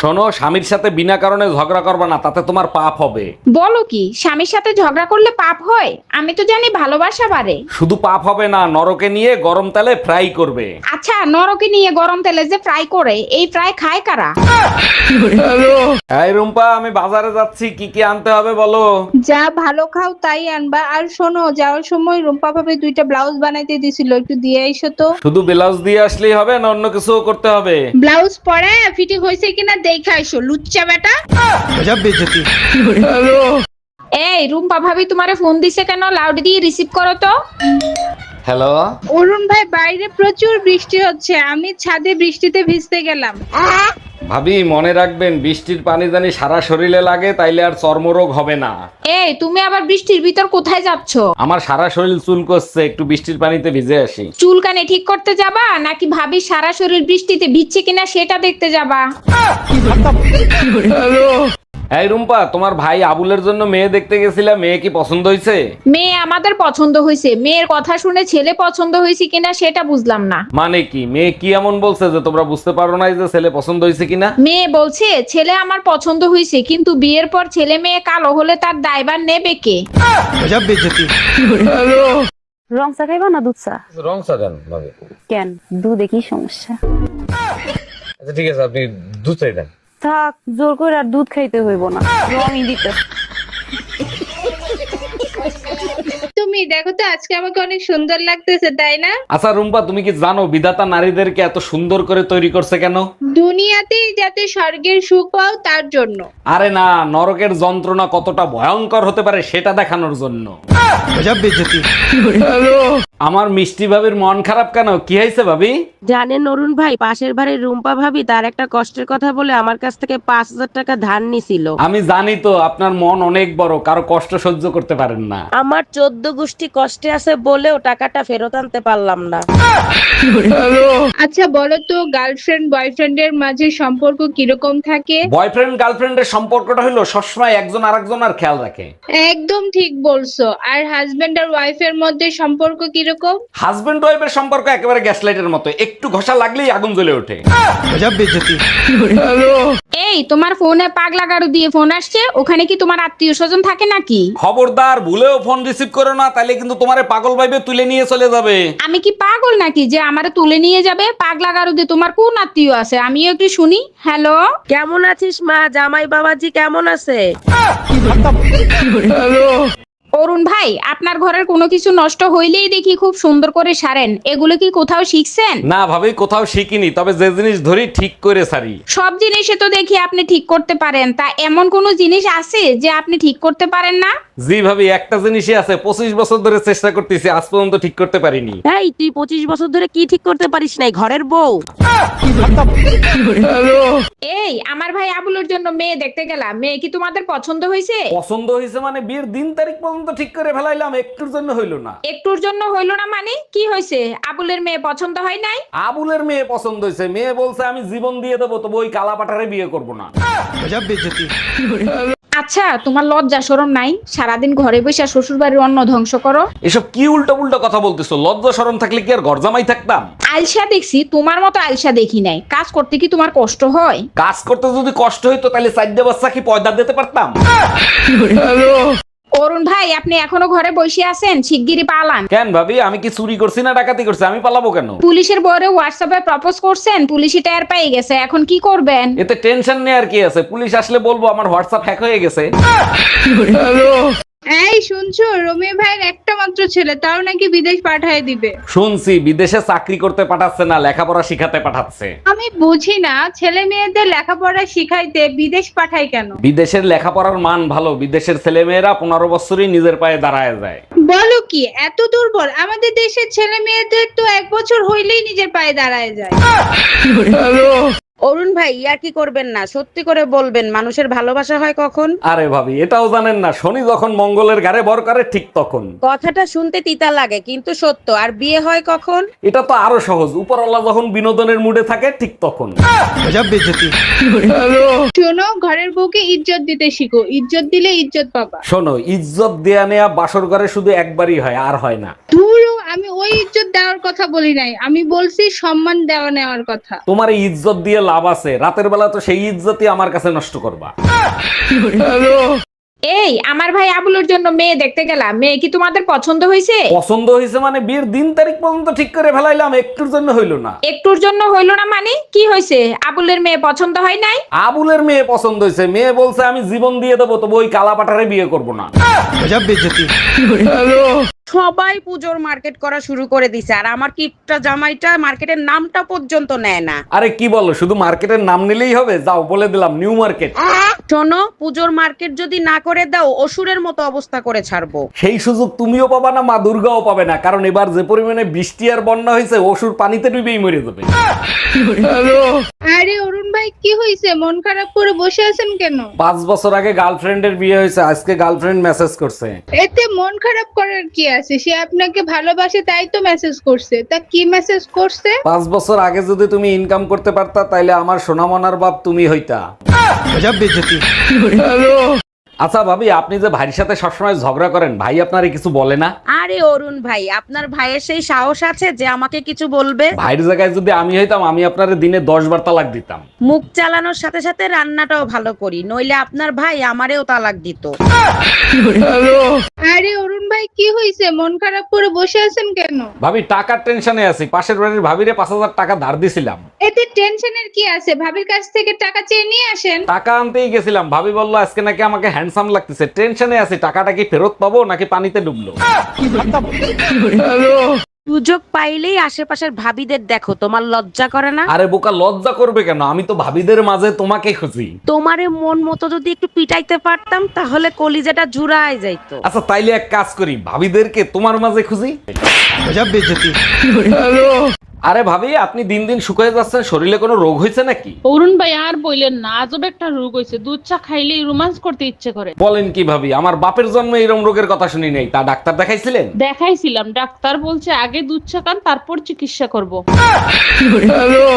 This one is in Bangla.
শোনো স্বামীর সাথে বিনা কারণে ঝগড়া করবে না তাতে তোমার পাপ হবে। বলো কি স্বামীর সাথে ঝগড়া করলে পাপ হয়? আমি তো জানি ভালোবাসা বাড়ে। শুধু পাপ হবে না নরকে নিয়ে গরম তেলে ফ্রাই করবে। আচ্ছা নরকে নিয়ে গরম তেলে যে ফ্রাই করে এই ফ্রাই খায় কারা? এই রুম্পা আমি বাজারে যাচ্ছি কি কি আনতে হবে বলো? যা ভালো খাও তাই আনবা। আর শোনো যাওয়ার সময় রুম্পা ভাবে দুইটা ব্লাউজ বানাইতে দিছিল একটু দিয়ে আইসো তো। শুধু ব্লাউজ দিয়ে আসলেই হবে না অন্য কিছু করতে হবে? ব্লাউজ পরে ফিটিং হয়েছে কিনা দেখে আইসো লুচ্চা বেটা। এই রুম্পা ভাবি তোমারে ফোন দিছে কেন? লাউড দিয়ে রিসিভ করো তো। হ্যালো অরুণ ভাই বাইরে প্রচুর বৃষ্টি হচ্ছে। আমি ছাদে বৃষ্টিতে ভিজতে গেলাম। ভাবি মনে রাখবেন বৃষ্টির পানি জানি সারা শরীরে লাগে তাইলে আর চর্মরোগ হবে না। এই তুমি আবার বৃষ্টির ভিতর কোথায় যাচ্ছ? আমার সারা শরীর চুল করছে একটু বৃষ্টির পানিতে ভিজে আসি। চুল কানে ঠিক করতে যাবা? নাকি ভাবি সারা শরীর বৃষ্টিতে ভিজছে কিনা সেটা দেখতে যাবা? এই রুম্পা তোমার ভাই আবুলের জন্য মেয়ে দেখতে গেছিলাম মেয়ে কি পছন্দ হয়েছে মেয়ে আমাদের পছন্দ হয়েছে মেয়ের কথা শুনে ছেলে পছন্দ হয়েছে কিনা সেটা বুঝলাম না। মানে কি? মেয়ে কি এমন বলছে যে তোমরা বুঝতে পারো না যে ছেলে পছন্দ হয়েছে কিনা? মেয়ে বলছে ছেলে আমার পছন্দ হয়েছে কিন্তু বিয়ের পর ছেলে মেয়ে কালো হলে তার দায়ভার নেবে কে? রং চা খাইবা না দুধ চা? রং সাজান ভাবে কেন? দুধে কি সমস্যা? আচ্ছা ঠিক আছে আপনি দুধ চাই দেন। থাক জোর করে আর দুধ খাইতে হইব না। রঙই দিতে। তুমি দেখো তো আজকে আমাকে অনেক সুন্দর লাগতেছে তাই না? আচ্ছা রুম্পা তুমি কি জানো বিধাতা নারীদেরকে এত সুন্দর করে তৈরি করছে কেন? দুনিয়াতেই যাতে স্বর্গের সুখ পাও তার জন্য। আরে না নরকের যন্ত্রণা কতটা ভয়ঙ্কর হতে পারে সেটা দেখানোর জন্য। আমার মিষ্টি ভাবির মন খারাপ কেন? কি হয়েছে ভাবি? জানেন অরুণ ভাই পাশের বাড়ির রুম্পা ভাবি তার একটা কষ্টের কথা বলে আমার কাছ থেকে পাঁচ হাজার টাকা ধার নিছিল। আমি জানি তো আপনার মন অনেক বড় কারও কষ্ট সহ্য করতে পারেন না। আমার চোদ্দ গোষ্ঠী কষ্টে আছে বলেও টাকাটা ফেরত আনতে পারলাম না। আচ্ছা বলো তো গার্লফ্রেন্ড বয়ফ্রেন্ডের মাঝে সম্পর্ক কীরকম থাকে? বয়ফ্রেন্ড গার্লফ্রেন্ডের সম্পর্কটা হলো সবসময় একজন আরেকজন আর খেয়াল রাখে। একদম ঠিক বলছো। আর হাজবেন্ড আর ওয়াইফের মধ্যে সম্পর্ক কীরকম? হাজবেন্ড ওয়াইফের সম্পর্ক একেবারে গ্যাস লাইটের মতো। একটু ঘষা লাগলেই আগুন জ্বলে ওঠে। এই তোমার ফোনে পাগলা গাড়ু দিয়ে ফোন আসছে ওখানে কি তোমার আত্মীয় স্বজন থাকে নাকি? খবরদার ভুলেও ফোন রিসিভ করো না তাহলে কিন্তু তোমারে পাগল ভাইবে তুলে নিয়ে চলে যাবে। আমি কি পাগল নাকি যে আমারে তুলে নিয়ে যাবে? পাগলা গাড়ু দিয়ে তোমার কোন আত্মীয় আছে? আমিও একটু শুনি। হ্যালো কেমন আছিস মা? জামাই বাবাজি কেমন আছে? অরুণ ভাই আপনার ঘরের কোনো কিছু নষ্ট হইলেই দেখি খুব সুন্দর করে সারেন। এগুলো কি কোথাও শিখছেন? না ভাবি কোথাও শিখিনি তবে যে জিনিস ধরি ঠিক করে সারি। সব জিনিসে তো দেখি আপনি ঠিক করতে পারেন। তা এমন কোনো জিনিস আছে যে আপনি ঠিক করতে পারেন না? জি ভাবি একটা জিনিসই আছে পঁচিশ বছর ধরে চেষ্টা করতেছি আজ পর্যন্ত ঠিক করতে পারিনি। এই তুই পঁচিশ বছর ধরে কি ঠিক করতে পারিস নাই? ঘরের বউ। এই আমার ভাই আবুলের জন্য মেয়ে দেখতে গেলাম মেয়ে কি তোমাদের পছন্দ হয়েছে? পছন্দ হয়েছে মানে বিয়ের দিন তারিখ পর্যন্ত ঠিক করে ফেলাইলাম একটুর জন্য হইল না। একটুর জন্য হইল না মানে? কি হয়েছে আবুলের মেয়ে পছন্দ হয় নাই? আবুলের মেয়ে পছন্দ হয়েছে মেয়ে বলছে আমি জীবন দিয়ে দেবো তবু ওই কালাপাটারে বিয়ে করব না। আচ্ছা তোমার লজ্জা শরম নাই? সারাদিন ঘরে বসে শ্বশুর বাড়ির অন্ন ধ্বংস করো। এসব কি উল্টো উল্টো কথা বলতেছো? লজ্জা শরম থাকলে কি আর ঘর জামাই থাকতাম? আলসা দেখছি তোমার মতো আলসা দেখি নাই। কাজ করতে কি তোমার কষ্ট হয়? কাজ করতে যদি কষ্ট হইতো তাহলে চারটে বাচ্চা কি পয়দা দিতে পারতাম? আপনি এখনও ঘরে বসে আছেন? শিগগিরই পালান। কেন ভাবি? আমি কি চুরি করছি না ডাকাতি করছি? আমি পালাবো কেন? পুলিশের বরে হোয়াটসঅ্যাপে প্রপোজ করছেন পুলিশই টায়ার পেয়ে গেছে এখন কি করবেন? এতে টেনশন নেই আর কি আছে? পুলিশ আসলে বলব আমার হোয়াটসঅ্যাপ হ্যাক হয়ে গেছে। এই শুনছো? রমি ভাইয়ের একটা মাত্র ছেলে তাও নাকি বিদেশ পাঠায় দিবে? শুনছি বিদেশে চাকরি করতে পাঠাচ্ছে না লেখাপড়া শিখাতে পাঠাচ্ছে। আমি বুঝি না ছেলে মেয়েদের লেখাপড়া শিখাইতে বিদেশ পাঠায় কেন? বিদেশের লেখাপড়ার মান ভালো বিদেশের ছেলে মেয়েরা পনেরো বছরই নিজের পায়ে দাঁড়ায় যায়। বলো কি এত দুর্বল আমাদের দেশের ছেলে মেয়েদের তো এক বছর হইলেই নিজের পায়ে দাঁড়ায় যায়। অরুণ ভাই ইয়ার কি করবেন না? সত্যি করে বলবেন মানুষের ভালোবাসা হয় কখন? আরে ভাবি এটাও জানেন না শনি যখন মঙ্গলের গাড়ে বর করে ঠিক তখন। কথাটা শুনতে তিতা লাগে কিন্তু সত্য। আর বিয়ে হয় কখন? এটা তো আরও সহজ উপরওয়ালা যখন বিনোদনের মুডে থাকে ঠিক তখন। শোনো ঘরের বউকে ইজ্জত দিতে শিখো। ইজ্জত দিলে ইজ্জত পাবা। শোনো ইজ্জত দেয়া নেয়া বাসর ঘরে শুধু একবারই হয় আর হয় না। ধুরো আমি ওই ইজ্জত দেওয়ার কথা বলি নাই। আমি বলছি সম্মান দেওয়া নেওয়ার কথা। তোমার এই ইজ্জত দিয়ে লাভ আছে। রাতের বেলা তো সেই ইজ্জতই আমার কাছে নষ্ট করবা। এই আমার ভাই আবুলের জন্য মেয়ে দেখতে গেলাম। মেয়ে কি তোমাদের পছন্দ হয়েছে? পছন্দ হয়েছে মানে বিয়ের দিন তারিখ পর্যন্ত ঠিক করে ফেলাইলাম একটুর জন্য হইল না। একটুর জন্য হইল না মানে? কি হয়েছে? আবুলের মেয়ে পছন্দ হয় নাই? আবুলের মেয়ে পছন্দ হয়েছে। মেয়ে বলছে আমি জীবন দিয়ে দেবো তবু ওই কালাপাটারে বিয়ে করব না। সবাই পুজোর মার্কেট করা শুরু করে দিছে আর আমার কিপটা জামাইটা মার্কেটের নামটা পর্যন্ত নেয় না। আরে কি বলো শুধু মার্কেটের নাম নিলেই হবে? যাও বলে দিলাম নিউ মার্কেট। শোনো পুজোর মার্কেট যদি না করে দাও অসুরের মতো অবস্থা করে ছাড়বো। সেই সুযোগ তুমিও পাবা না মা দুর্গাও পাবে না। কারণ এবার যে পরিমাণে বৃষ্টি আর বন্যা হয়েছে অসুর পানিতে ডুবেই মরে যাবে। আরে অরুণ ভাই কি হইছে? মন খারাপ করে বসে আছেন কেন? পাঁচ বছর আগে গার্লফ্রেন্ডের বিয়ে হয়েছে আজকে গার্লফ্রেন্ড মেসেজ করছে। এতে মন খারাপ করার কি আছে? সে আপনাকে ভালোবাসে তাই তো মেসেজ করছে। তা কি মেসেজ করছে? পাঁচ বছর আগে যদি তুমি ইনকাম করতে পারতা তাইলে আমার সোনামনার বাপ তুমি হইতা। আচ্ছা ভাবি আপনি যে ভাইয়ের সাথে সবসময় ঝগড়া করেন ভাই আপনারে কিছু বলে না? আরে অরুণ ভাই আপনার ভাইয়ের সেই সাহস আছে যে আমাকে কিছু বলবে? ভাইয়ের জায়গায় যদি আমি হইতাম আমি আপনারে দিনে দশ বার তালাক দিতাম। মুখ চালানোর সাথে সাথে রান্নাটাও ভালো করি নইলে আপনার ভাই আমারেও তালাক দিত। আরে অরুণ ভাই কি হইছে? মন খারাপ করে বসে আছেন কেন? ভাবি টাকার টেনশনে আছি। পাশের বাড়ির ভাবিরে পাঁচ হাজার টাকা ধার দিছিলাম। এতে টেনশনের কি আছে? ভাবির কাছ থেকে টাকা চেয়ে নিয়ে আসেন। টাকা আনতেই গেছিলাম। ভাবি বলল আজকে নাকি আমাকে হ্যান্ডসাম লাগতেছে। টেনশনে আছি টাকাটা কি ফেরত পাবো নাকি পানিতে ডুবলো? সুযোগ পাইলেই আশেপাশের ভাবিদের দেখো তোমার লজ্জা করে না? আরে বোকা লজ্জা করবে কেন? আমি তো ভাবিদের মাঝে তোমাকে খুঁজি। তোমারে মন মতো যদি একটু পিটাইতে পারতাম তাহলে কলিজাটা জুড়ায় যাইতো। আচ্ছা তাইলে এক কাজ করি ভাবিদেরকে তোমার মাঝে খুঁজি। আরে ভাবি আপনি দিন দিন শুকিয়ে যাচ্ছেন শরীরে কোনো রোগ হয়েছে নাকি? অরুণ ভাই আর বললেন না আজব একটা রোগ হয়েছে দুধ চা খাইলেই রোমান্স করতে ইচ্ছে করে। বলেন কি ভাবি আমার বাপের জন্মে এরকম রোগের কথা শুনি নাই তা ডাক্তার দেখাইছিলেন? দেখাইছিলাম ডাক্তার বলছে আগে দুধ চা খান তারপর চিকিৎসা করব।